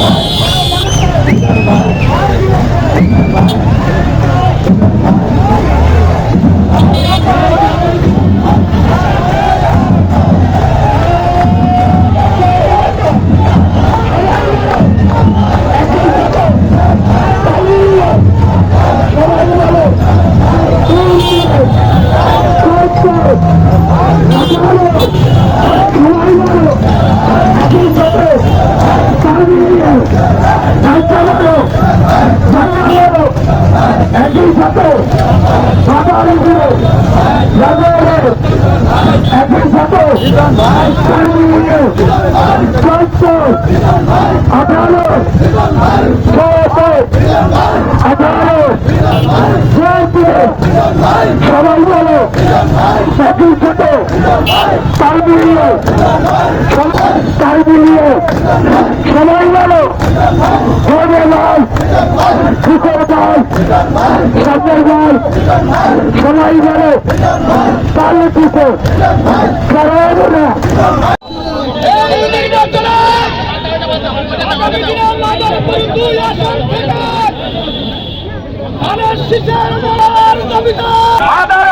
একই সাথে বাবার উপরে রাজারের একই সাথে আঠারো সবাই বলো একই সাথে তার মিলিয়ে তার মিলিয়ে সবাই বলো ভোরে লাল সুখের লাল সামনের লাল সবাই বলো তাহলে কিছু সবাই বলো মাদারপুর দুই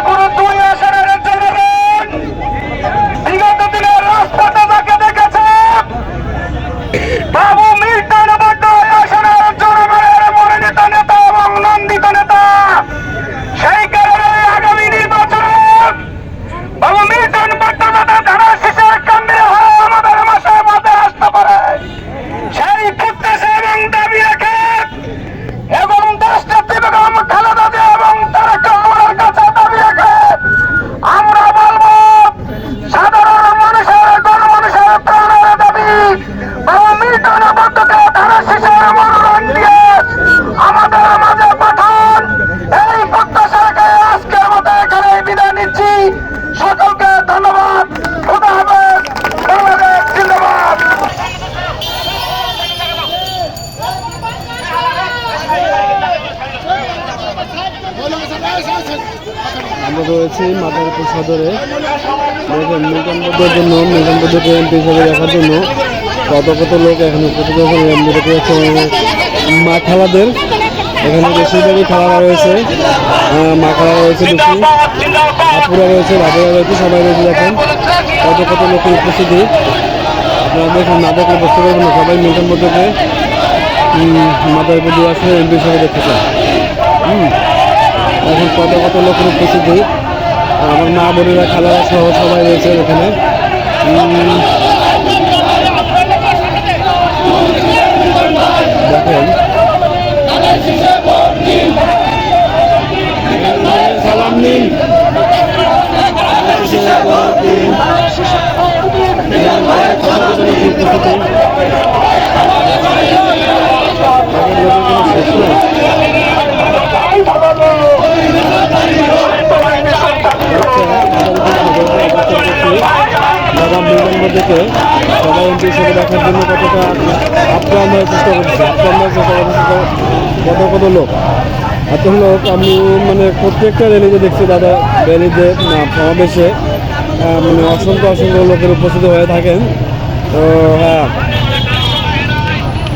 সকলকে ধন্যবাদ। আমরা রয়েছি মাদারীপুর সদরে। জন্য মিল্টন বদ্ধকে এমপি হিসেবে দেখার জন্য, কত কত লোক এখানে উপস্থিত হয়েছে এমপি এখানে বেশিরভাগই খালারা রয়েছে আহ, মা খালা রয়েছে বেশি আপুরা রয়েছে বাবুরা রয়েছে সবাই রয়েছে দেখেন। কত কত লোকের উপস্থিতি। আপনারা দেখুন না দেখলে বুঝতে পারবেন না সবাই মিল্টন বদ্ধকে মাদারীপুর দিয়ে আসলে এমপি দেখতেছে হুম। এখন কত কত লোকের উপস্থিতি। আমার মা বোনেরা খালারা সহ সবাই রয়েছে এখানে। দেখেন সালাম নিন। থেকে সবাই এমপি হিসেবে দেখার জন্য কতটা আপ্রাণ হওয়ার চেষ্টা করছে, আপ্রাণ হওয়ার চেষ্টা করছে কত কত লোক। এত লোক আমি মানে প্রত্যেকটা র্যালিতে দেখছি দাদা র্যালিতে সমাবেশে মানে অসংখ্য অসংখ্য লোকের উপস্থিত হয়ে থাকেন। তো হ্যাঁ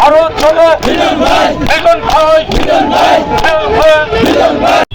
ভারত ভাই।